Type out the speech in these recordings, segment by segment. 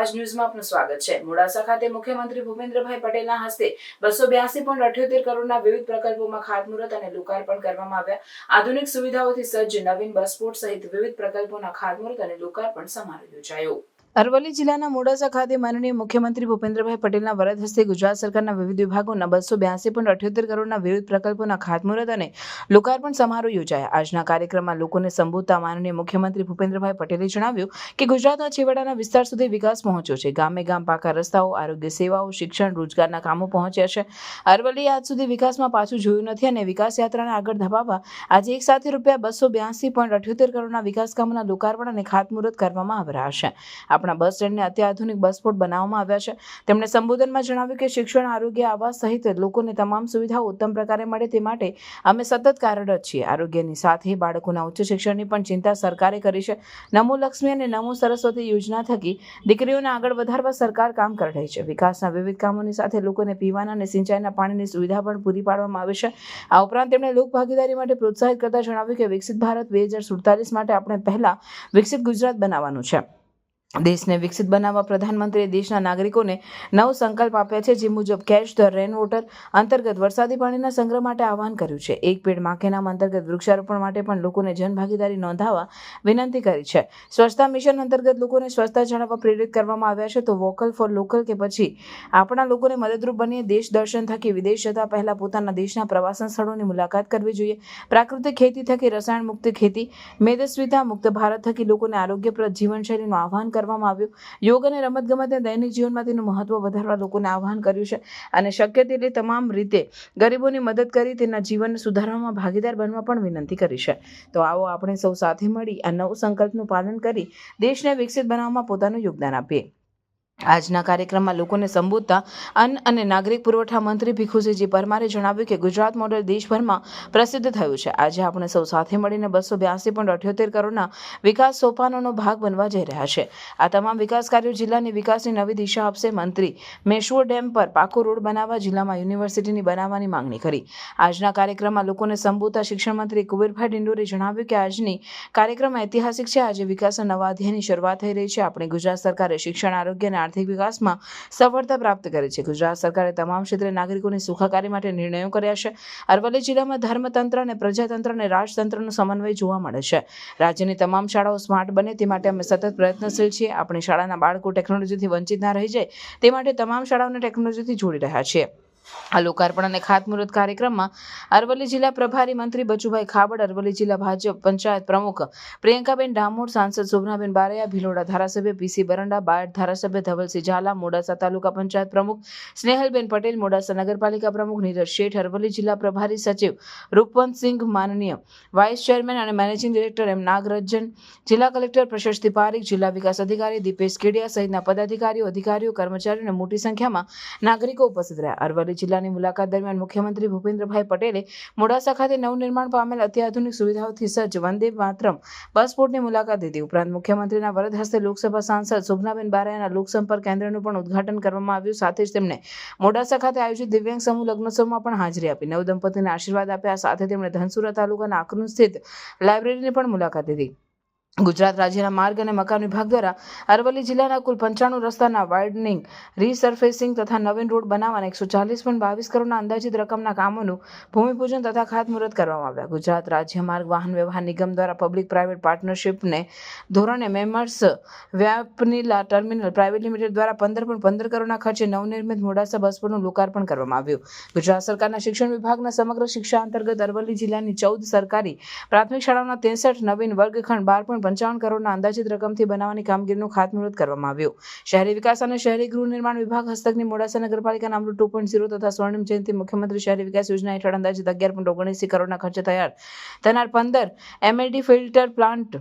આવાજ ન્યૂઝમાં આપનું સ્વાગત છે. મોડાસા ખાતે મુખ્યમંત્રી ભૂપેન્દ્રભાઈ પટેલના હસ્તે બસો બ્યાસી પોઈન્ટ અઠ્યોતેર કરોડના વિવિધ પ્રકલ્પોમાં ખાતમુહૂર્ત અને લોકાર્પણ કરવામાં આવ્યા. આધુનિક સુવિધાઓથી સજ્જ નવીન બસપોર્ટ સહિત વિવિધ પ્રકલ્પોના ખાતમુહૂર્ત અને લોકાર્પણ સમારોહ યોજાયો. અરવલ્લી જિલ્લાના મોડાસા ખાતે માનનીય મુખ્યમંત્રી ભૂપેન્દ્રભાઈ પટેલના વરદ હસ્તે ગુજરાત સરકારના વિવિધ વિભાગોના બસો બ્યાસી પોઈન્ટ અઠ્યોતેર કરોડના વિવિધ પ્રકલ્પોના ખાતમુહૂર્ત અને લોકાર્પણ સમારોહ યોજાયા. આજના કાર્યક્રમમાં લોકોને સંબોધતા માનનીય મુખ્યમંત્રી ભૂપેન્દ્રભાઈ પટેલે જણાવ્યું કે ગુજરાતના છેવાડાના વિસ્તાર સુધી વિકાસ પહોંચ્યો છે. ગામે ગામ પાકા રસ્તાઓ, આરોગ્ય સેવાઓ, શિક્ષણ, રોજગારના કામો પહોંચ્યા છે. અરવલ્લી આજ સુધી વિકાસમાં પાછું જોયું નથી અને વિકાસ યાત્રાને આગળ ધપાવવા આજે એક સાથે રૂપિયા બસો બ્યાસી પોઈન્ટ અઠ્યોતેર કરોડના વિકાસ કામોના લોકાર્પણ અને ખાતમુહૂર્ત કરવામાં આવ્યા છે. આપણા બસ સ્ટેન્ડને અત્યાધુનિક બસ બનાવવામાં આવ્યા છે. તેમણે સંબોધનમાં જણાવ્યું કે શિક્ષણ, આરોગ્ય, આવાસ સહિત લોકોને તમામ સુવિધાઓ ઉત્તમ પ્રકારે મળે તે માટે અમે સતત કાર્યરત છીએ. આરોગ્યની સાથે બાળકોના ઉચ્ચ શિક્ષણની પણ ચિંતા સરકારે કરી છે. નમો લક્ષ્મી અને નમો સરસ્વતી યોજના થકી દીકરીઓને આગળ વધારવા સરકાર કામ કરી રહી છે. વિકાસના વિવિધ કામોની સાથે લોકોને પીવાના અને સિંચાઈના પાણીની સુવિધા પણ પૂરી પાડવામાં આવે છે. આ ઉપરાંત તેમણે લોક ભાગીદારી માટે પ્રોત્સાહિત કરતા જણાવ્યું કે વિકસિત ભારત બે હજાર સુડતાલીસ માટે આપણે પહેલા વિકસિત ગુજરાત બનાવવાનું છે. દેશને વિકસિત બનાવવા પ્રધાનમંત્રીએ દેશના નાગરિકોને નવ સંકલ્પ આપ્યા છે, જે મુજબ કેચ ધ રેન વોટર અંતર્ગત વરસાદી પાણીના સંગ્રહ માટે આહવાન કર્યું છે. એક પેડમાં નામ અંતર્ગત વૃક્ષારોપણ માટે પણ લોકોને જનભાગીદારી નોંધાવવા વિનંતી કરી છે. સ્વચ્છતા મિશન અંતર્ગત લોકોને સ્વચ્છતા જાળવવા પ્રેરિત કરવામાં આવ્યા છે. તો વોકલ ફોર લોકલ કે પછી આપણા લોકોને મદદરૂપ બનીએ દેશ દર્શન થકી વિદેશ જતા પહેલા પોતાના દેશના પ્રવાસન સ્થળોની મુલાકાત કરવી જોઈએ. પ્રાકૃતિક ખેતી થકી રસાયણ મુક્ત ખેતી, મેદસ્વીતા મુક્ત ભારત થકી લોકોને આરોગ્યપ્રદ જીવનશૈલીનું આહવાન કરવામાં આવ્યું. યોગ અને રમતગમતને દૈનિક જીવનમાં તેનું મહત્વ વધારવા લોકોને આહવાન કર્યું છે અને શક્ય તેટલી તમામ રીતે ગરીબોની મદદ કરી તેના જીવનને સુધારવામાં ભાગીદાર બનવા પણ વિનંતી કરી છે. તો આવો આપણે સૌ સાથે મળી આ નવ સંકલ્પનું પાલન કરી દેશને વિકસિત બનાવવામાં પોતાનું યોગદાન આપીએ. આજના કાર્યક્રમમાં લોકોને સંબોધતા અન્ન અને નાગરિક પુરવઠા મંત્રી ભીખુસિંહજી પરમારે જણાવ્યું કે ગુજરાત મોડેલ દેશભરમાં પ્રસિદ્ધ થયું છે. આજે આપણે સૌ સાથે મળીને બસો બ્યાસી પોઈન્ટ અઠ્યોતેર કરોડના વિકાસ સોપાનોનો ભાગ બનવા જઈ રહ્યા છે. આ તમામ વિકાસ કાર્યો જિલ્લાની વિકાસની નવી દિશા આપશે મંત્રી. મેશ્વો ડેમ પર પાકો રોડ બનાવવા જિલ્લામાં યુનિવર્સિટીની બનાવવાની માંગણી કરી. આજના કાર્યક્રમમાં લોકોને સંબોધતા શિક્ષણ મંત્રી કુબેરભાઈ ડિંડોરે જણાવ્યું કે આજની કાર્યક્રમ ઐતિહાસિક છે. આજે વિકાસના નવા અધ્યાયની શરૂઆત થઈ રહી છે. આપણી ગુજરાત સરકારે શિક્ષણ, આરોગ્ય અને આર્થિક વિકાસમાં સફળતા પ્રાપ્ત કરી છે. ગુજરાત સરકારે તમામ ક્ષેત્રે નાગરિકોની સુખાકારી માટે નિર્ણયો કર્યા છે. અરવલ્લી જિલ્લામાં ધર્મતંત્ર અને પ્રજાતંત્ર અને રાજતંત્રનો સમન્વય જોવા મળે છે. રાજ્યની તમામ શાળાઓ સ્માર્ટ બને તે માટે અમે સતત પ્રયત્નશીલ છીએ. આપણી શાળાના બાળકો ટેકનોલોજીથી વંચિત ના રહી જાય તે માટે તમામ શાળાઓને ટેકનોલોજીથી જોડી રહ્યા છીએ. આ લોકાર્પણ અને ખાતમુહૂર્ત કાર્યક્રમમાં અરવલ્લી જિલ્લા પ્રભારી મંત્રી બચુભાઈ ખાબડ, અરવલ્લી જિલ્લા ભાજપ પંચાયત પ્રમુખ પ્રિયંકાબેન ડામોર, સાંસદ શોભનાબેન બારૈયા, ભિલોડા ધારાસભ્ય પીસી બરંડા બાયડ ધારાસભ્ય ધવલસિંહ ઝાલા, મોડાસા તાલુકા પંચાયત પ્રમુખ સ્નેહલબેન પટેલ, મોડાસા નગરપાલિકા પ્રમુખ નીરજ શેઠ, અરવલ્લી જિલ્લા પ્રભારી સચિવ રૂપવંતસિંહ માનનીય, વાઇસ ચેરમેન અને મેનેજિંગ ડિરેક્ટર એમ નાગરજન જિલ્લા કલેક્ટર પ્રશસ્તિ પારીખ, જિલ્લા વિકાસ અધિકારી દીપેશ કેડિયા સહિતના પદાધિકારીઓ, અધિકારીઓ, કર્મચારીઓ અને મોટી સંખ્યામાં નાગરિકો ઉપસ્થિત રહ્યા. અરવલ્લી જિલ્લાની મુલાકાત દરમિયાન મુખ્યમંત્રી ભૂપેન્દ્રભાઈ પટેલે મોડાસા ખાતે નવનિર્માણ પામેલ અત્યાધુનિક સુવિધાઓથી સજ્જ વંદે માતરમ બસ પોર્ટની મુલાકાત લીધી. ઉપરાંત મુખ્યમંત્રીના વરદ હસ્તે લોકસભા સાંસદ શોભનાબેન બારાયાના લોકસંપર્ક કેન્દ્રનું પણ ઉદ્ઘાટન કરવામાં આવ્યું. સાથે જ તેમણે મોડાસા ખાતે આયોજિત દિવ્યાંગ સમૂહ લગ્નોત્સવમાં પણ હાજરી આપી. નવ દંપતીને આશીર્વાદ આપ્યા. સાથે તેમણે ધનસુરા તાલુકાના આકરું સ્થિત લાઇબ્રેરીની પણ મુલાકાત લીધી. ગુજરાત રાજ્યના માર્ગ અને મકાન વિભાગ દ્વારા અરવલ્લી જિલ્લાના કુલ પંચાણું રસ્તાના વાઇડનિંગ રીસર્ફેસિંગ તથા નવીન રોડ બનાવવાના એકસો ચાલીસ પોઈન્ટ બાવીસ કરોડના અંદાજિત રકમના કામોનું ભૂમિપૂજન તથા ખાતમુહૂર્ત કરવામાં આવ્યા. ગુજરાત રાજ્ય માર્ગ વાહન વ્યવહાર નિગમ દ્વારા પબ્લિક પ્રાઇવેટ પાર્ટનરશિપને ધોરણે મેમર્સ વ્યાપનીલા ટર્મિનલ પ્રાઇવેટ લિમિટેડ દ્વારા પંદર પોઈન્ટ પંદર કરોડના ખર્ચે નવનિર્મિત મોડાસા બસપોર્ટનું લોકાર્પણ કરવામાં આવ્યું. ગુજરાત સરકારના શિક્ષણ વિભાગના સમગ્ર શિક્ષા અંતર્ગત અરવલ્લી જિલ્લાની ચૌદ સરકારી પ્રાથમિક શાળાઓના ત્રેસઠ નવીન વર્ગખંડ બાર પોઈન્ટ પંચાવન કરોડના અંદાજિત રકમથી બનાવવાની કામગીરીનું ખાતમુહૂર્ત કરવામાં આવ્યું. શહેરી વિકાસ અને શહેરી ગૃહ નિર્માણ વિભાગ હસ્તકની મોડાસા નગરપાલિકાના અમૃત ટુ પોઈન્ટ ઝીરો તથા સ્વર્ણિમ જયંતિ મુખ્યમંત્રી શહેરી વિકાસ યોજના હેઠળ અંદાજિત અગિયાર પોઈન્ટ ઓગણીસી કરોડના ખર્ચે તૈયાર થનાર પંદર એમએલડી ફિલ્ટર પ્લાન્ટ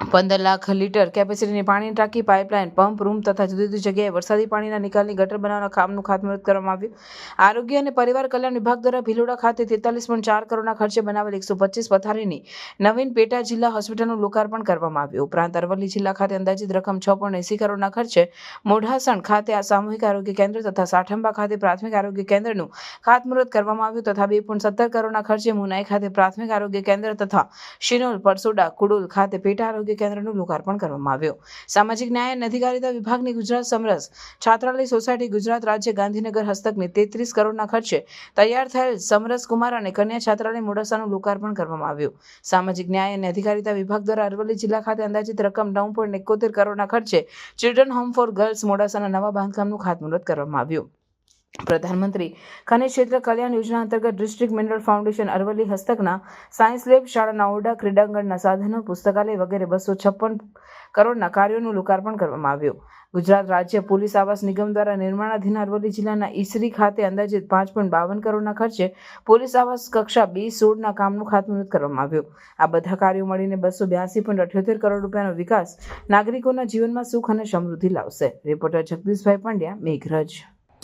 પંદર લાખ લીટર કેપેસિટીની પાણીની ટાંકી, પાઇપલાઇન, પંપ, રૂમ તથા જુદી જુદી જગ્યાએ વરસાદી પાણીના નિકાલની ગટર બનાવવાના કામનું ખાતમુહૂર્ત કરવામાં આવ્યું. આરોગ્ય અને પરિવાર કલ્યાણ વિભાગ દ્વારા ભીલોડા ખાતે તેતાલીસ પોઈન્ટ ચાર કરોડના ખર્ચે બનાવેલ એકસો પચીસ પથારીની નવીન પેટા જિલ્લા હોસ્પિટલનું લોકાર્પણ કરવામાં આવ્યું. ઉપરાંત અરવલ્લી જિલ્લા ખાતે અંદાજિત રકમ છ પોઈન્ટ એસી કરોડના ખર્ચે મોઢાસણ ખાતે આ સામૂહિક આરોગ્ય કેન્દ્ર તથા સાઠંબા ખાતે પ્રાથમિક આરોગ્ય કેન્દ્રનું ખાતમુહૂર્ત કરવામાં આવ્યું તથા બે પોઈન્ટ સત્તર કરોડના ખર્ચે મુનાઈ ખાતે પ્રાથમિક આરોગ્ય કેન્દ્ર તથા શિનોલ, પરસોડા, કુડુલ ખાતે પેટા આરોગ્ય આરોગ્ય કેન્દ્રનું લોકાર્પણ કરવામાં આવ્યું. સામાજિક ન્યાય અને અધિકારીતા વિભાગની ગુજરાત સમરસ છાત્રાલય સોસાયટી ગુજરાત રાજ્ય ગાંધીનગર હસ્તકની તેત્રીસ કરોડના ખર્ચે તૈયાર થયેલ સમરસ કુમાર અને કન્યા છાત્રાલય મોડાસાનું લોકાર્પણ કરવામાં આવ્યું. સામાજિક ન્યાય અને અધિકારીતા વિભાગ દ્વારા અરવલ્લી જિલ્લા ખાતે અંદાજિત રકમ નવ પોઈન્ટ એકોતેર કરોડના ખર્ચે ચિલ્ડ્રન હોમ ફોર ગર્લ્સ મોડાસાના નવા બાંધકામનું ખાતમુહૂર્ત કરવામાં આવ્યું. પ્રધાનમંત્રી. ખનિજ ક્ષેત્ર કલ્યાણ યોજના અંતર્ગત ડિસ્ટ્રિક્ટ મિનરલ ફાઉન્ડેશન અરવલ્લી હસ્તકના સાયન્સ લેબ શાળાના ઓરડા ક્રીડાંગણના સાધનો, પુસ્તકાલય વગેરે બસો છપ્પન કરોડના કાર્યોનું લોકાર્પણ કરવામાં આવ્યું. ગુજરાત રાજ્ય પોલીસ આવાસ નિગમ દ્વારા નિર્માણાધીન અરવલ્લી જિલ્લાના ઈસરી ખાતે અંદાજિત પાંચ પોઈન્ટ બાવન કરોડના ખર્ચે પોલીસ આવાસ કક્ષા બી સોળના કામનું ખાતમુહૂર્ત કરવામાં આવ્યું. આ બધા કાર્યો મળીને બસો બ્યાસી પોઈન્ટ અઠ્યોતેર કરોડ રૂપિયાનો વિકાસ નાગરિકોના જીવનમાં સુખ અને સમૃદ્ધિ લાવશે. રિપોર્ટર જગદીશભાઈ પંડ્યા, મેઘરજ.